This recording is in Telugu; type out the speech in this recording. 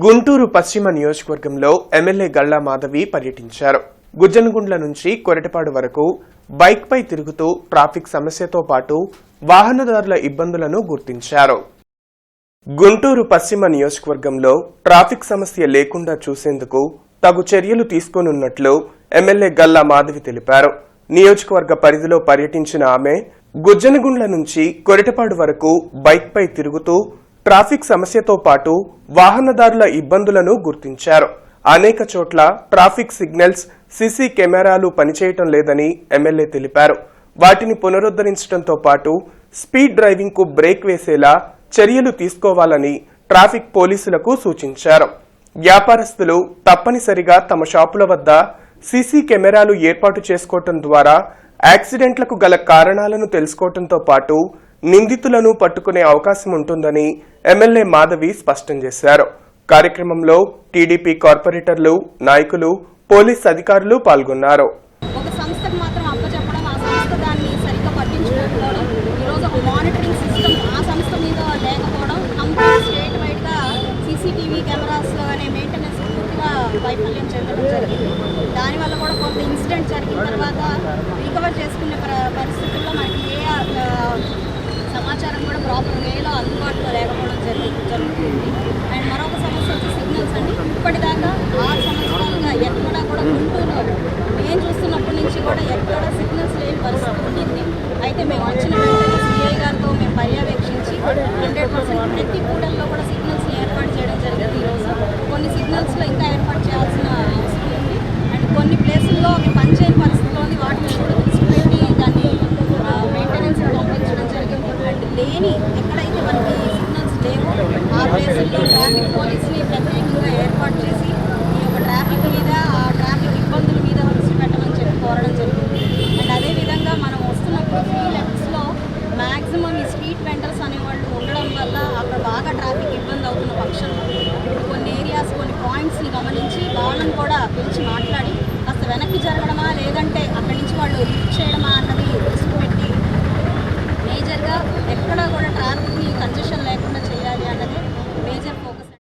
గుంటూరు పశ్చిమ నియోజకవర్గంలో ఎమ్మెల్యే గల్లా మాధవి పర్యటించారు. గుజ్జనగుండ్ల నుంచి కొరటపాడు వరకు బైక్పై తిరుగుతూ ట్రాఫిక్ సమస్యతో పాటు వాహనదారుల ఇబ్బందులను గుర్తించారు. గుంటూరు పశ్చిమ నియోజకవర్గంలో ట్రాఫిక్ సమస్య లేకుండా చూసేందుకు తగు చర్యలు తీసుకోనున్నట్లు ఎమ్మెల్యే గల్లా మాధవి తెలిపారు. నియోజకవర్గ పరిధిలో పర్యటించిన ఆమె గుజ్జనగుండ్ల నుంచి కొరటపాడు వరకు బైక్పై తిరుగుతూ ట్రాఫిక్ సమస్యతో పాటు వాహనదారుల ఇబ్బందులను గుర్తించారు. అనేక చోట్ల ట్రాఫిక్ సిగ్నల్స్ సీసీ కెమెరాలు పనిచేయటం లేదని ఎమ్మెల్యే తెలిపారు. వాటిని పునరుద్ధరించడంతో పాటు స్పీడ్ డ్రైవింగ్కు బ్రేక్ వేసేలా చర్యలు తీసుకోవాలని ట్రాఫిక్ పోలీసులకు సూచించారు. వ్యాపారస్తులు తప్పనిసరిగా తమ షాపుల వద్ద సీసీ కెమెరాలు ఏర్పాటు చేసుకోవటం ద్వారా యాక్సిడెంట్లకు గల కారణాలను తెలుసుకోవటంతో పాటు నిందితులను పట్టుకునే అవకాశం ఉంటుందని ఎమ్మెల్యే మాధవి స్పష్టం చేశారు. కార్యక్రమంలో టీడీపీ కార్పొరేటర్లు నాయకులు పోలీస్ అధికారులు పాల్గొన్నారు. సీసీటీవీ కెమెరాస్లో అనే మెయింటెనెన్స్ పూర్తిగా వైఫల్యం చెందడం జరిగింది. దానివల్ల కూడా కొంత ఇన్సిడెంట్ జరిగిన తర్వాత రికవర్ చేసుకునే పరిస్థితుల్లో మనకి కూడా ఎక్కడ సిగ్నల్స్ లేని పరిస్థితి ఉండింది అయితే మేము వచ్చిన వెంటనే సిఐ గారితో మేము పర్యవేక్షించి హండ్రెడ్ పర్సెంట్ ప్రతి కూడల్లో కూడా సిగ్నల్స్ని ఏర్పాటు చేయడం జరిగింది ఈరోజు. కొన్ని సిగ్నల్స్లో ఇంకా ఏర్పాటు చేయాల్సిన అవసరం ఉంది. అండ్ కొన్ని ప్లేసుల్లో అవి పనిచేయని పరిస్థితిలో ఉంది. వాటిని కూడా తీసుకుపెట్టి దాన్ని మెయింటెనెన్స్ పంపించడం జరిగింది. అండ్ లేని ఎక్కడైతే మనకి సిగ్నల్స్ లేవో ఆ ప్లేసుల్లో ట్రాఫిక్ పోలీస్ని ప్రత్యేకంగా ఏర్పాటు చేసి వల్ల అక్కడ బాగా ట్రాఫిక్ ఇబ్బంది అవుతున్న పక్షంలో. ఇప్పుడు కొన్ని ఏరియాస్ కొన్ని పాయింట్స్ని గమనించి వాళ్ళని కూడా పిలిచి మాట్లాడి కాస్త వెనక్కి జరగడమా లేదంటే అక్కడి